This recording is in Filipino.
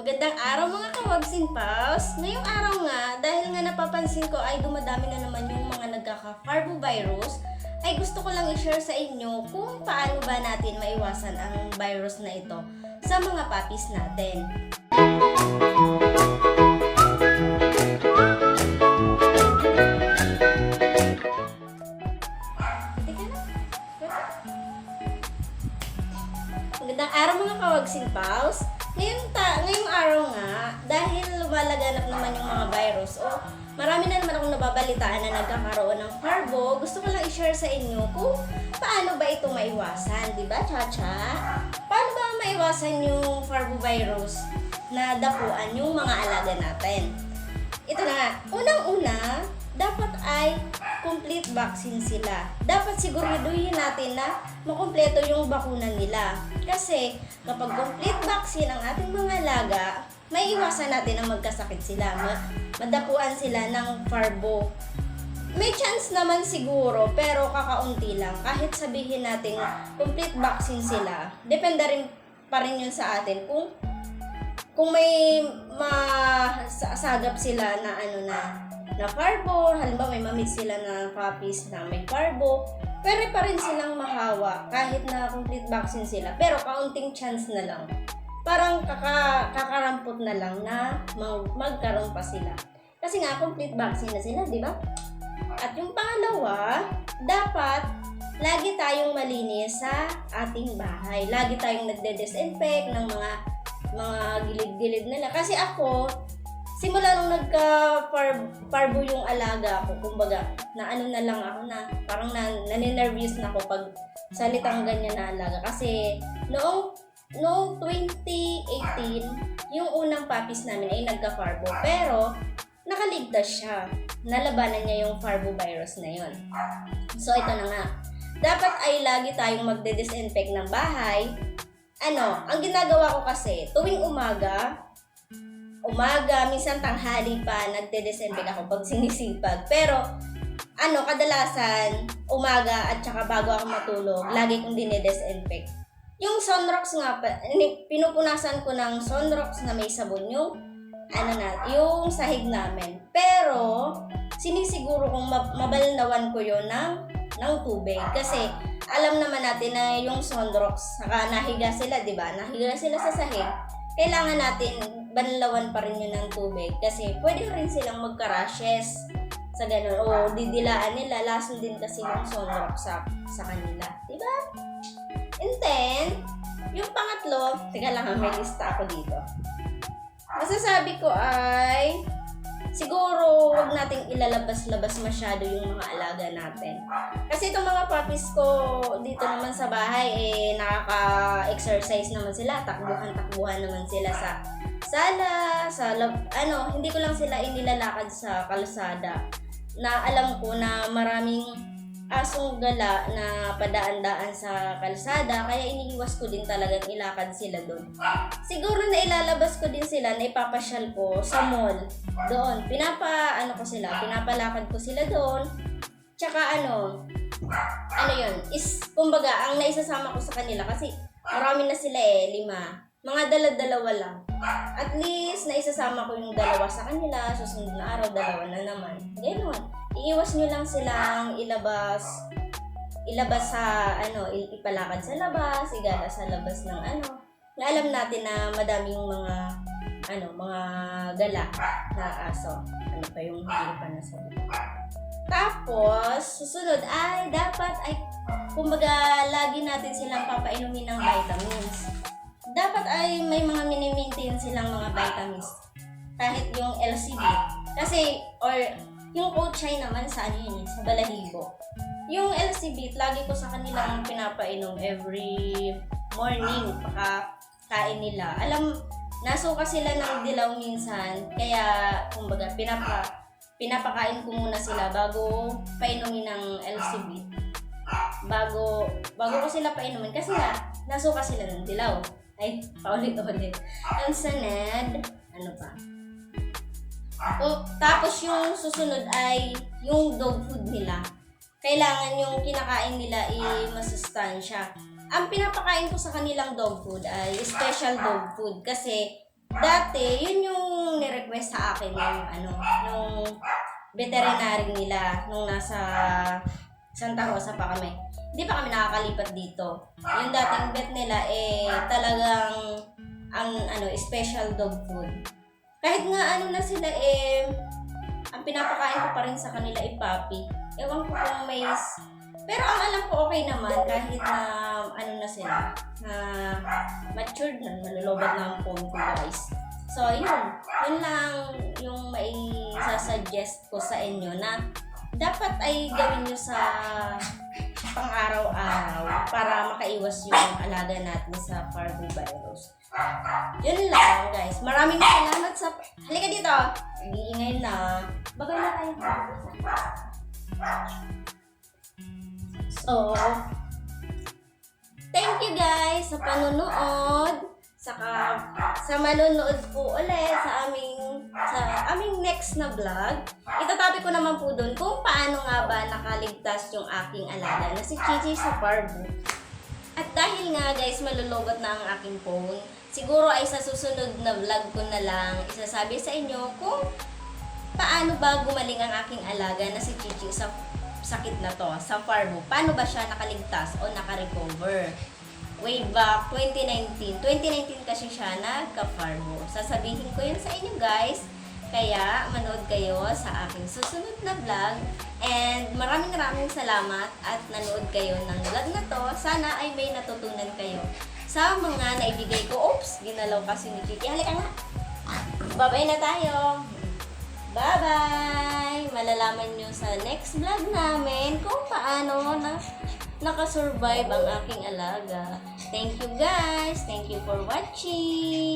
Magandang araw mga kawagsin pals. Ngayong araw nga, dahil nga napapansin ko ay dumadami na naman yung mga nagkaka-parvovirus, ay gusto ko lang i-share sa inyo kung paano ba natin maiwasan ang virus na ito sa mga puppies natin. Magandang araw mga kawagsin pals. Ngayong, ta ngayong araw nga, dahil lumalaganap naman yung mga virus, o marami na naman akong nababalitaan na nagkakaroon ng parvo, gusto ko lang i-share sa inyo kung paano ba ito maiwasan, di ba, Chacha? Paano ba maiwasan yung parvovirus na dapuan yung mga alaga natin? Ito na nga, unang-una, dapat ay complete vaccine sila. Dapat siguraduhin natin na makumpleto yung bakuna nila. Kasi kapag complete vaccine ang ating mga alaga, may iwasan natin na magkasakit sila. Ma- Madapuan sila ng parvo. May chance naman siguro, pero kakaunti lang. Kahit sabihin natin complete vaccine sila, depende rin pa rin yun sa atin kung kung may masagap sila na ano na na parvo, halimbawa may mamit sila na puppies na may parvo, pwede pa rin silang mahawa kahit na complete vaccine sila. Pero kaunting chance na lang. Parang kaka, kakarampot na lang na mag, magkaroon pa sila. Kasi nga, complete vaccine na sila, di ba? At yung pangalawa, dapat lagi tayong malinis sa ating bahay. Lagi tayong nagde-disinfect ng mga mga gilid-gilid nila. Kasi ako, simula nung nagka-parbo yung alaga ko, kumbaga, na ano na lang ako na, parang na, naninervous na ako pag salitang ganyan na alaga. Kasi, noong, noong 2018, yung unang puppies namin ay nagka-parbo. Pero, nakaligtas siya. Nalabanan niya yung parvovirus na yun. So, ito na nga. Dapat ay lagi tayong magde-disinfect ng bahay. Ano, ang ginagawa ko kasi, tuwing umaga, umaga, minsan tanghali pa, nagde-disinfect ako pag sinisipag. Pero, ano, kadalasan, umaga at saka bago ako matulog, lagi kong dinidisinfect. Yung Sunrox nga, pinupunasan ko ng Sunrox na may sabon yung, ano na, yung sahig namin. Pero, sinisiguro kong ma- mabalnawan ko yon ng, ng tubig. Kasi, alam naman natin na yung Sunrox, saka nahiga sila, di ba? Nahiga sila sa sahig. Kailangan natin banlawan pa rin yun ng tubig. Kasi, pwede rin silang magka-rashes sa ganun. O, didilaan nila. Lason din kasi yung Sunrox sa, sa kanila. Di ba? And then, yung pangatlo, teka lang ha, may lista ako dito. Masasabi ko ay, siguro wag nating ilalabas-labas masyado yung mga alaga natin. Kasi itong mga puppies ko dito naman sa bahay, eh, nakaka-exercise naman sila, takbuhan-takbuhan naman sila sa sala, sa lab, ano, hindi ko lang sila inilalakad sa kalsada na alam ko na maraming asong gala na padaan-daan sa kalsada, kaya iniiwas ko din talagang ilakad sila doon. Siguro na ilalabas ko din sila, na ipapasyal ko sa mall. Doon, pinapa, ano ko sila, pinapalakad ko sila doon. Tsaka ano, ano yun, is, kumbaga, ang naisasama ko sa kanila, kasi marami na sila eh, lima. Mga dala-dalawa lang. At least, naisasama ko yung dalawa sa kanila, susunod na araw, dalawa na naman. Ganon. Iiwas nyo lang silang ilabas, ilabas sa, ano, ipalakad sa labas, igala sa labas ng ano. Na alam natin na madaming mga, ano, mga gala na aso. Ano pa yung hindi pa nasabi. Tapos, susunod ay dapat ay, kumbaga, lagi natin silang papainumin ng vitamins. Dapat ay may mga mini-maintain silang mga vitamins. Kahit yung LCD. Kasi, or, yung Ochai naman sa ano yun, eh, sa balahibo. Yung LCB, lagi ko sa kanilang pinapainom every morning, paka kain nila. Alam, nasuka sila ng dilaw minsan, kaya, kumbaga, pinapa, pinapakain ko muna sila bago painumin ng LCB. Bago, bago ko sila painumin, kasi nga, nasuka sila ng dilaw. Ay, paulit-ulit. Ang sanad, ano pa? O, tapos yung susunod ay yung dog food nila. Kailangan yung kinakain nila ay masustansya. Ang pinapakain ko sa kanilang dog food ay special dog food kasi dati, yun yung ni-request sa akin ng ano, nung veterinary nila nung nasa Santa Rosa pa kami. Hindi pa kami nakakalipat dito. Yung dating vet nila eh talagang ang ano, special dog food. Kahit nga ano na sila eh ang pinapakain ko pa rin sa kanila ay puppy. Ewan ko kung may pero ang alam ko okay naman kahit na ano na sila na matured na malulobad na ang phone guys. So yun, yun lang yung may sasuggest ko sa inyo na dapat ay gawin nyo sa pang-araw-araw para makaiwas yung alaga natin sa parvovirus. Yun lang, guys. Maraming salamat sa... Halika dito! Nag-iingay na. Bagay na tayo. So, thank you guys sa panonood. Saka sa manonood po ulit sa aming sa aming next na vlog. Itatabi ko naman po doon kung paano nga ba nakaligtas yung aking alaga na si Chichi sa parvo. At dahil nga guys, malulobot na ang aking phone, siguro ay sa susunod na vlog ko na lang isasabi sa inyo kung paano ba gumaling ang aking alaga na si Chichi sa sakit na to, sa parvo. Paano ba siya nakaligtas o nakarecover? Way back 2019. 2019 kasi siya nagka-parvo. Sasabihin ko yun sa inyo guys. Kaya manood kayo sa aking susunod na vlog. And maraming maraming salamat at nanood kayo ng vlog na to. Sana ay may natutunan kayo sa mga naibigay ko. Oops, ginalaw kasi ni Chichi. Halika nga. Babay na tayo. Bye-bye! Malalaman nyo sa next vlog namin kung paano na nakasurvive ang aking alaga. Thank you guys! Thank you for watching!